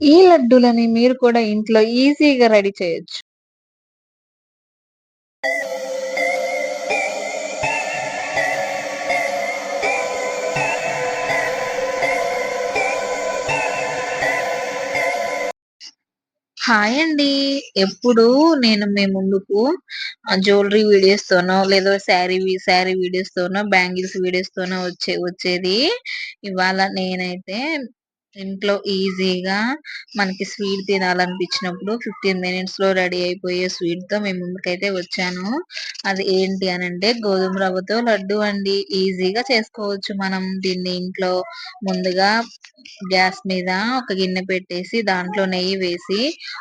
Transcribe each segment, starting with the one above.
ఈ లడ్డూలని మీరు కూడా ఇంట్లో ఈజీగా రెడీ చేయొచ్చు. హాయ్ అండి. ఎప్పుడు నేను మీ ముందుకు జ్యువెలరీ వీడియోస్‌తోనో, లేదా శారీ వి శారీ వీడియోస్‌తోనో, బ్యాంగిల్స్ వీడియోస్‌తోనో వచ్చే వచ్చేది. ఇవాళ నేనైతే ఇంట్లో ఈజీగా మనకి స్వీట్ తినాలనిపించినప్పుడు 15 మినిట్స్‌లో రెడీ అయిపోయే స్వీట్‌తో మేము ముందుకైతే వచ్చాను. అది ఏంటి అనంటే గోధుమ రవ్వతో లడ్డు అండి. ఈజీగా చేసుకోవచ్చు మనం దీన్ని ఇంట్లో. ముందుగా గ్యాస్ మీద ఒక గిన్నె పెట్టేసి దాంట్లో నెయ్యి వేసి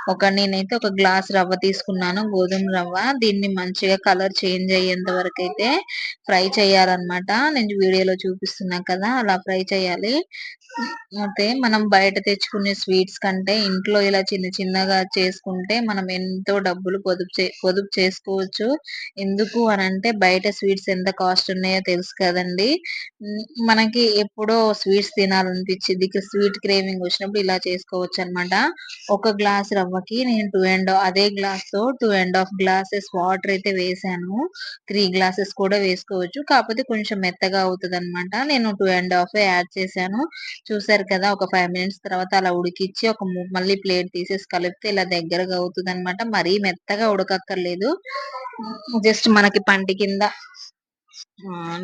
ఒక నేనైతే ఒక గ్లాస్ రవ్వ తీసుకున్నాను గోధుమ రవ్వ. దీన్ని మంచిగా కలర్ చేంజ్ అయ్యేంత అయితే ఫ్రై చేయాలన్నమాట. నేను వీడియోలో చూపిస్తున్నా కదా! అలా ఫ్రై చేయాలి. అయితే మనం బయట తెచ్చుకునే స్వీట్స్ కంటే ఇంట్లో ఇలా చిన్న చిన్నగా చేసుకుంటే మనం ఎంతో డబ్బులు పొదుపు చే పొదుపు చేసుకోవచ్చు. ఎందుకు అని అంటే బయట స్వీట్స్ ఎంత కాస్ట్ ఉన్నాయో తెలుసు కదండీ! మనకి ఎప్పుడో స్వీట్స్ తినాలనిపించింది స్వీట్ క్రేవింగ్ వచ్చినప్పుడు ఇలా చేసుకోవచ్చు అనమాట ఒక గ్లాస్ రవ్వకి నేను టూ అండ్ అదే గ్లాస్తో two and half glasses water అయితే వేసాను త్రీ గ్లాసెస్ కూడా వేసుకోవచ్చు. కాకపోతే కొంచెం మెత్తగా అవుతుంది అనమాట నేను టూ అండ్ హాఫ్ యాడ్ చేశాను. చూసారు కదా! ఒక ఫైవ్ మినిట్స్ తర్వాత అలా ఉడికిచ్చి ఒక మళ్ళీ ప్లేట్ తీసేసి కలిపితే ఇలా దగ్గరగా అవుతుంది అనమాట మరీ మెత్తగా ఉడకక్కర్లేదు. జస్ట్ మనకి పంటి కింద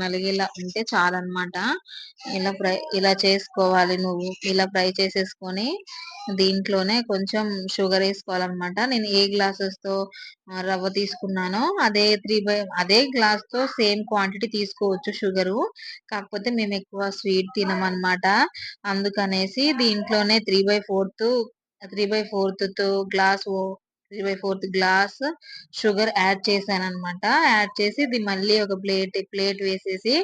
నలిగేలా ఉంటే చాలనమాట. ఇలా ఫ్రై ఇలా చేసుకోవాలి నువ్వు. ఇలా ఫ్రై చేసేసుకొని దీంట్లోనే కొంచెం షుగర్ వేసుకోవాలన్నమాట నేను ఏ గ్లాసెస్‌తో రవ్వ తీసుకున్నానో అదే త్రీ బై అదే గ్లాస్‌తో సేమ్ క్వాంటిటీ తీసుకోవచ్చు షుగరు. కాకపోతే మేము ఎక్కువ స్వీట్ తినమన్నమాట అందుకనేసి దీంట్లోనే three by fourth three by ఫోర్త్తో glass 3/4 glass sugar add చేశాననమాట. యాడ్ చేసి ఇది మళ్ళీ ఒక ప్లేట్ ప్లేట్ వేసేసి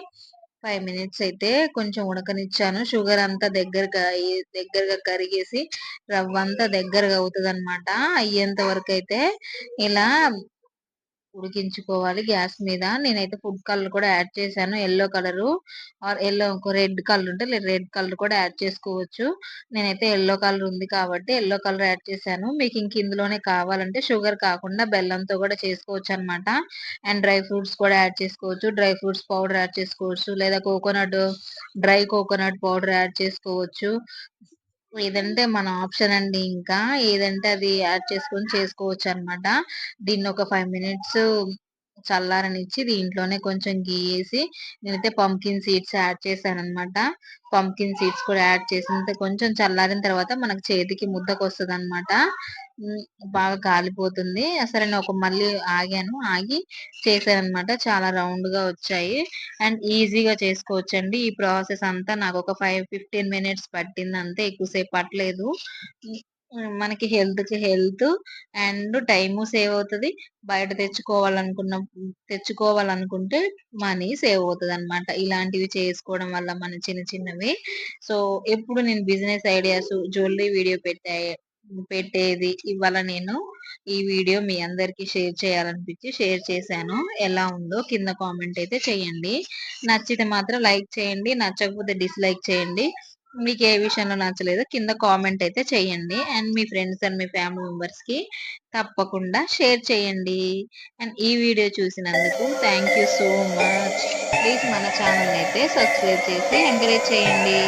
ఫైవ్ మినిట్స్ అయితే కొంచెం ఉడకనిచ్చాను. షుగర్ అంతా దగ్గరగా దగ్గరగా కరిగేసి రవ్వంతా దగ్గరగా అవుతుంది అనమాట అయ్యేంత వరకు అయితే ఇలా ఉడికించుకోవాలి గ్యాస్ మీద. నేనైతే ఫుడ్ కలర్ కూడా యాడ్ చేశాను. Yellow colour or yellow red colour ఉంటే రెడ్ కలర్ కూడా యాడ్ చేసుకోవచ్చు. నేనైతే ఎల్లో కలర్ ఉంది కాబట్టి ఎల్లో కలర్ యాడ్ చేశాను. మీకు ఇంక ఇందులోనే కావాలంటే షుగర్ కాకుండా బెల్లంతో కూడా చేసుకోవచ్చు అనమాట అండ్ డ్రై ఫ్రూట్స్ కూడా యాడ్ చేసుకోవచ్చు. డ్రై ఫ్రూట్స్ పౌడర్ యాడ్ చేసుకోవచ్చు. లేదా coconut dry coconut powder add చేసుకోవచ్చు. ఏదంటే మన ఆప్షన్ అండి ఇంకా. ఏదంటే అది యాడ్ చేసుకొని చేసుకోవచ్చు అనమాట దీన్ని ఒక ఫైవ్ మినిట్స్ చల్లారనిచ్చి దీంట్లోనే కొంచెం ఘీ ఏసి నేనైతే పంకిన్ సీడ్స్ యాడ్ చేశాననమాట. పంకిన్ సీడ్స్ కూడా యాడ్ చేసిన కొంచెం చల్లారిన తర్వాత మనకు చేతికి ముద్దకు వస్తుంది అనమాట బాగా కాలిపోతుంది. సరే నేను ఒక మళ్ళీ ఆగాను. ఆగి చేశాననమాట. చాలా రౌండ్‌గా వచ్చాయి. అండ్ ఈజీగా చేసుకోవచ్చండి. ఈ ప్రాసెస్ అంతా నాకు ఒక ఫైవ్ ఫిఫ్టీన్ మినిట్స్ పట్టింది అంతే. ఎక్కువసేపు పట్టలేదు. మనకి మనకి హెల్త్‌కి హెల్త్ అండ్ టైము సేవ్ అవుతుంది బయట తెచ్చుకోవాలనుకున్న తెచ్చుకోవాలనుకుంటే మనీ సేవ్ అవుతుంది అనమాట ఇలాంటివి చేసుకోవడం వల్ల మన చిన్న చిన్నవి. సో, ఎప్పుడు నేను బిజినెస్ ఐడియాస్ జ్యువెలరీ వీడియో పెట్టే పెట్టేది ఇవాళ నేను ఈ వీడియో మీ అందరికి షేర్ చేయాలనిపించి షేర్ చేశాను. ఎలా ఉందో కింద కామెంట్ అయితే చేయండి. నచ్చితే మాత్రం లైక్ చేయండి. నచ్చకపోతే డిస్‌లైక్ చేయండి. మీకు ఏ విషయంలో నచ్చలేదో కింద కామెంట్ అయితే చేయండి. అండ్ మీ ఫ్రెండ్స్ అండ్ మీ ఫ్యామిలీ మెంబర్స్‌కి తప్పకుండా షేర్ చేయండి. అండ్ ఈ వీడియో చూసినందుకు thank you so much. Please మన ఛానల్ అయితే సబ్స్క్రైబ్ చేసి ఎంకరేజ్ చేయండి.